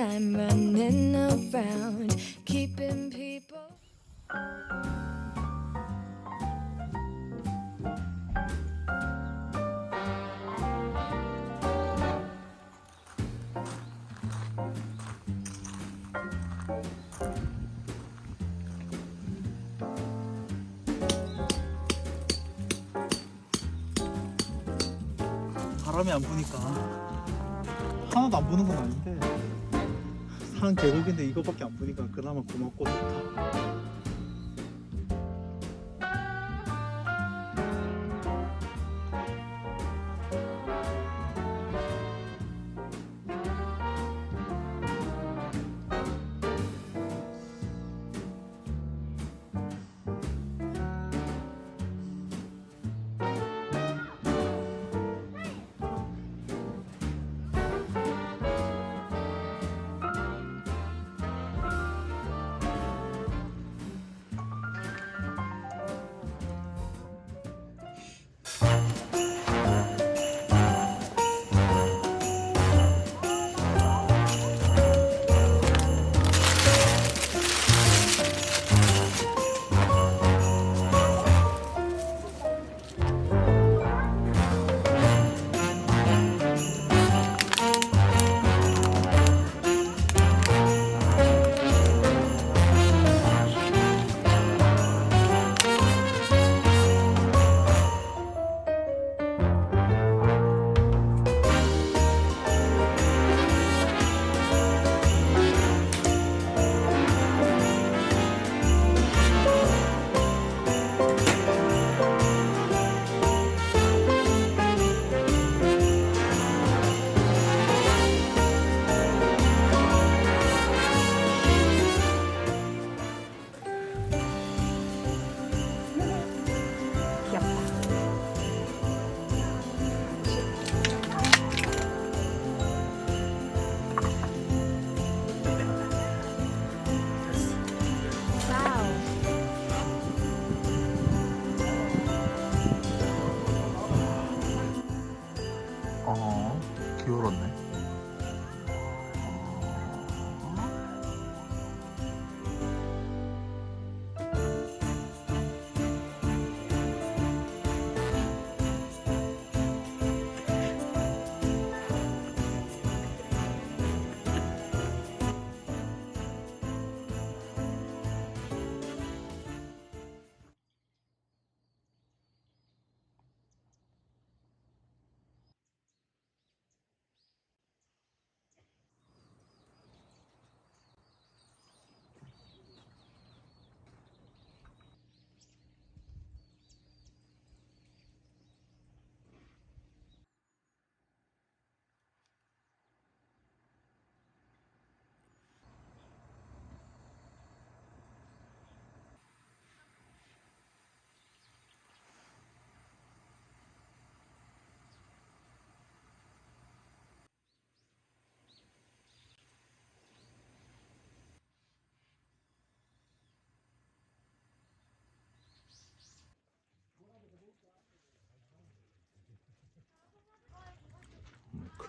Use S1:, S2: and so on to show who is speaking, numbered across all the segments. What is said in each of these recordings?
S1: time running around, keeping people.
S2: 바람이 안 부니까 하나도 안 부는 건 아닌데 산 계곡인데 이거밖에 안 부니까 그나마 고맙고 좋다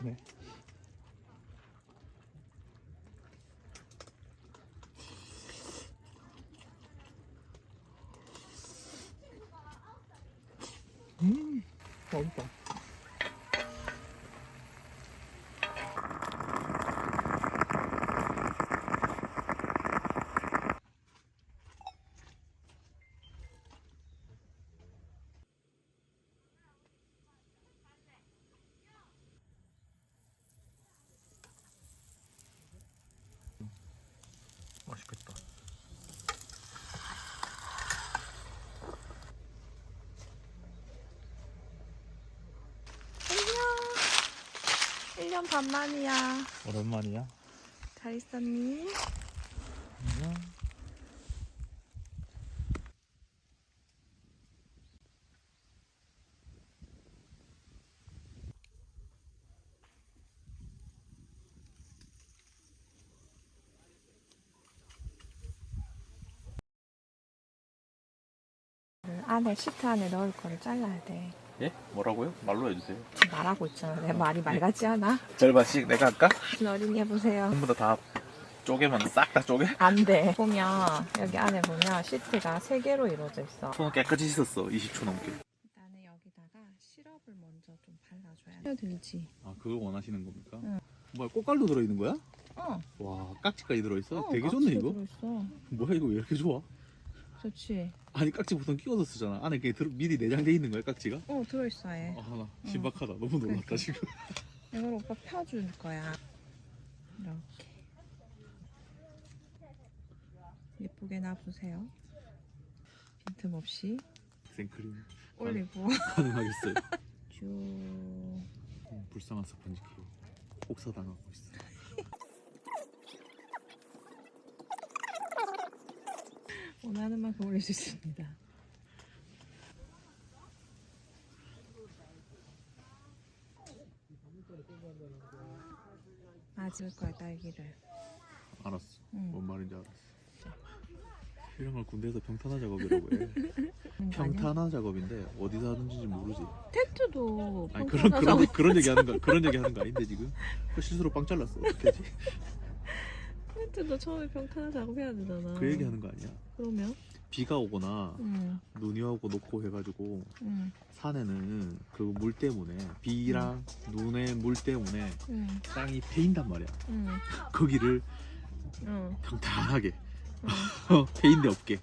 S2: 음, 크네 음 맛있다 맛있겠다
S1: 안녕. 1년 반 만이야.
S2: 오랜만이야
S1: 잘 있었니?
S2: 안녕
S3: 안에 시트 안에 넣을 거를 잘라야 돼.
S4: 예? 뭐라고요? 말로 해주세요.
S3: 지금 말하고 있잖아. 내 말이 말 같지 않아?
S4: 절반씩 내가 할까?
S3: 무슨 어린이 해보세요.
S4: 전부 다, 다 쪼개면 싹 다 쪼개?
S3: 안 돼. 보면 여기 안에 보면 시트가 세 개로 이루어져 있어.
S4: 손은 깨끗이 씻었어 20초 넘게
S3: 일단은 여기다가 시럽을 먼저 좀 발라줘야 돼. 들지.
S2: 아 그거 원하시는 겁니까?
S3: 응.
S2: 뭐야 꽃갈도 들어있는 거야?
S3: 어.
S2: 와 깍지까지 들어있어?
S3: 어,
S2: 되게 좋네 이거
S3: 들어있어.
S2: 뭐야 이거 왜 이렇게 좋아?
S3: 좋지.
S2: 아니 깍지 보통 끼워서 쓰잖아 안에 그게 들- 미리 내장돼 있는 거야 깍지가?
S3: 어 들어있어 아예.
S2: 아나 신박하다 너무 놀랐다
S3: 그러니까.
S2: 지금
S3: 이걸 오빠 펴줄 거야. 이렇게. 예쁘게 놔보세요. 빈틈없이
S2: 생크림
S3: 올리고
S2: 가능하겠어요
S3: 쭉.
S2: 음, 불쌍한 스펀지 키로 혹사당하고 있어
S3: 원하는 만큼 올릴 수 있습니다. 맞을 거야 딸기를.
S2: 알았어
S3: 응.
S2: 뭔 말인지 알았어 이런 걸 군대에서 평탄화 작업이라고 해? 평탄화 작업인데 어디서 하는지 모르지
S3: 텐트도
S2: 아니 그런 그런 그런 얘기 하는 거 그런 얘기 하는 거 아닌데 지금 그 실수로 빵 잘랐어 어떻게 하지
S3: 텐트도 처음에 평탄화 작업해야 되잖아.
S2: 그 얘기 하는 거 아니야
S3: 그러면?
S2: 비가 오거나
S3: 응,
S2: 눈이 오고 놓고 해가지고
S3: 응,
S2: 산에는 그 물 때문에 비랑 눈의 물 때문에
S3: 응,
S2: 땅이 패인단 말이야
S3: 응,
S2: 거기를
S3: 응.
S2: 평탄하게
S3: 응.
S2: 패인데 없게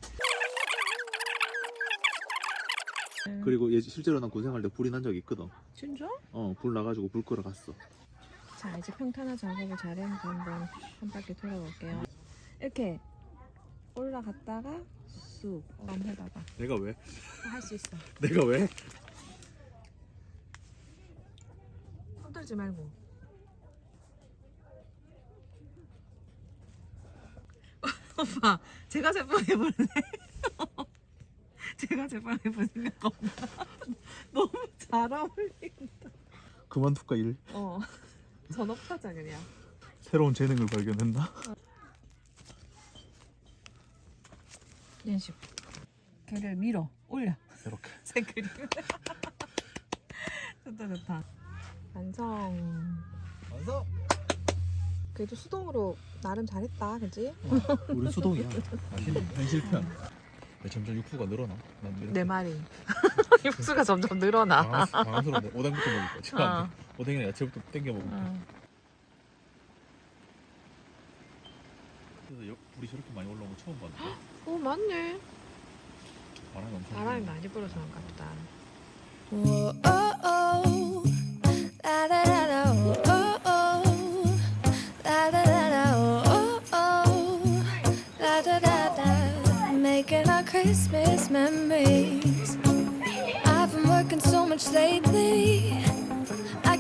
S3: 응.
S2: 그리고 얘 실제로 난 고생할 때 불이 난 적이 있거든
S3: 진짜?
S2: 어 불 나가지고 불 끄러 갔어
S3: 자 이제 평탄화 작업을 잘해서 한번 한 바퀴 돌아볼게요. 이렇게 올라갔다가 쑥 한번 해봐봐.
S2: 내가 왜?
S3: 할 수 있어.
S2: 내가 왜?
S3: 흔들지 말고. 오빠, 제가 제빵 해볼래? 제가 제빵 해볼 생각 없나? 너무 잘 어울린다.
S2: 그만둘까 일?
S3: 어, 전업하자 그냥.
S2: 새로운 재능을 발견했나?
S3: 이런 식으로. 걔를 밀어, 올려.
S2: 이렇게
S3: 생크림. 좋다 좋다. 완성.
S2: 완성!
S3: 그래도 수동으로 나름 잘했다, 그지?
S2: 우리 수동이야 현실편 왜 점점 육수가 늘어나? 난 이렇게
S3: 내 말이. 육수가 점점 늘어나.
S2: 방황- 방황스러운데 오뎅부터 안
S3: 어.
S2: 돼. 오뎅이랑 야채부터 땡겨 먹을까?
S3: 응.
S2: 그래서 여- 불이 저렇게 많이 올라온 거 처음 봤는데
S3: 오 어, 맞네.
S2: 바람이 엄청
S3: 바람이. 많이 불어서 그런가 보다.
S1: Whoa, oh, oh. La da da da, oh, oh, oh. La da da da, oh, oh, oh. La da da da. Making our Christmas memories. I've been working so much lately.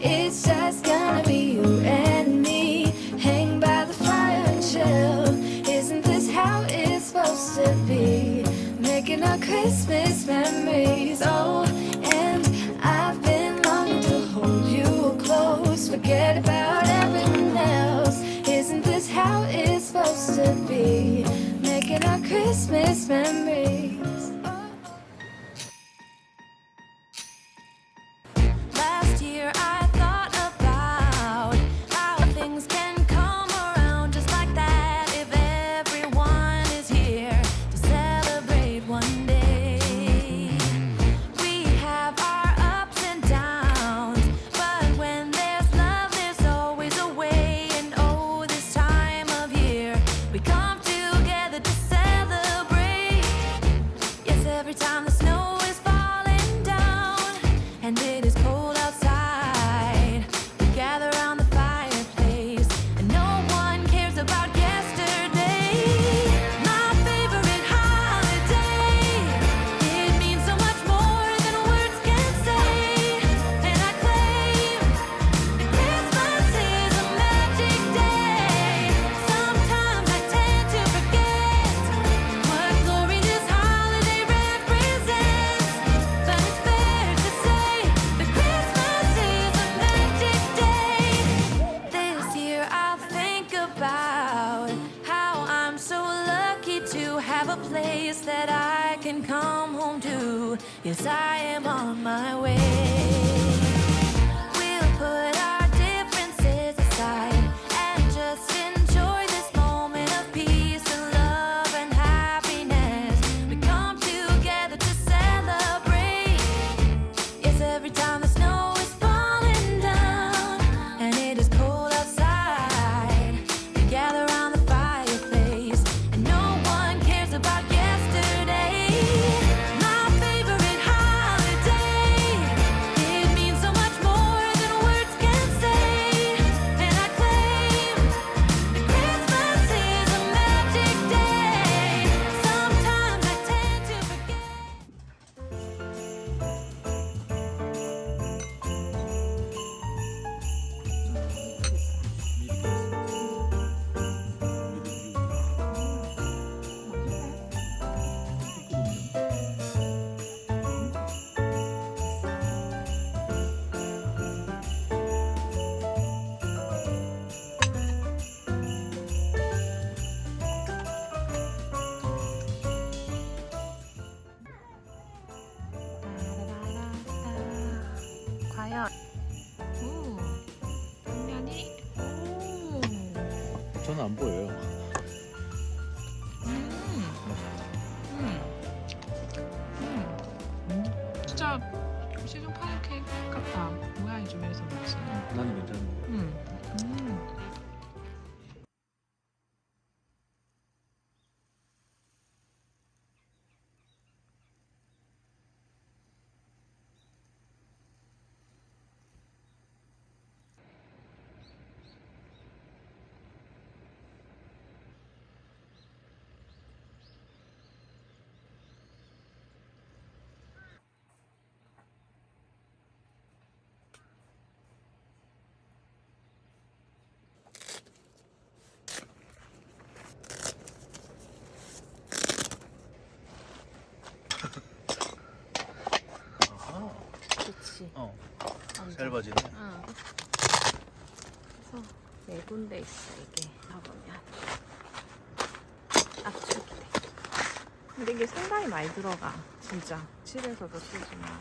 S1: it's just gonna be you and me. Hang by the fire and chill. Isn't this how it's supposed to be? Making our Christmas memories. Oh, and I've been longing to hold you close. Forget about everything else. Isn't this how it's supposed to be? Making our Christmas memories. place that I can come home to.
S3: Yes, I am on my way.
S2: 안 보여요.
S1: 음. 음. 음. 진짜 시중 파는 케이크 같다 모양이 좀 이래서 그렇지
S2: 나는 괜찮은데.
S1: 음. 음.
S2: 어. 짧아지네.
S1: 응. 그래서 네 군데 있어 이게 봐보면 압축이 돼. 근데 이게 상당히 많이 들어가 진짜 집에서도 쓰지만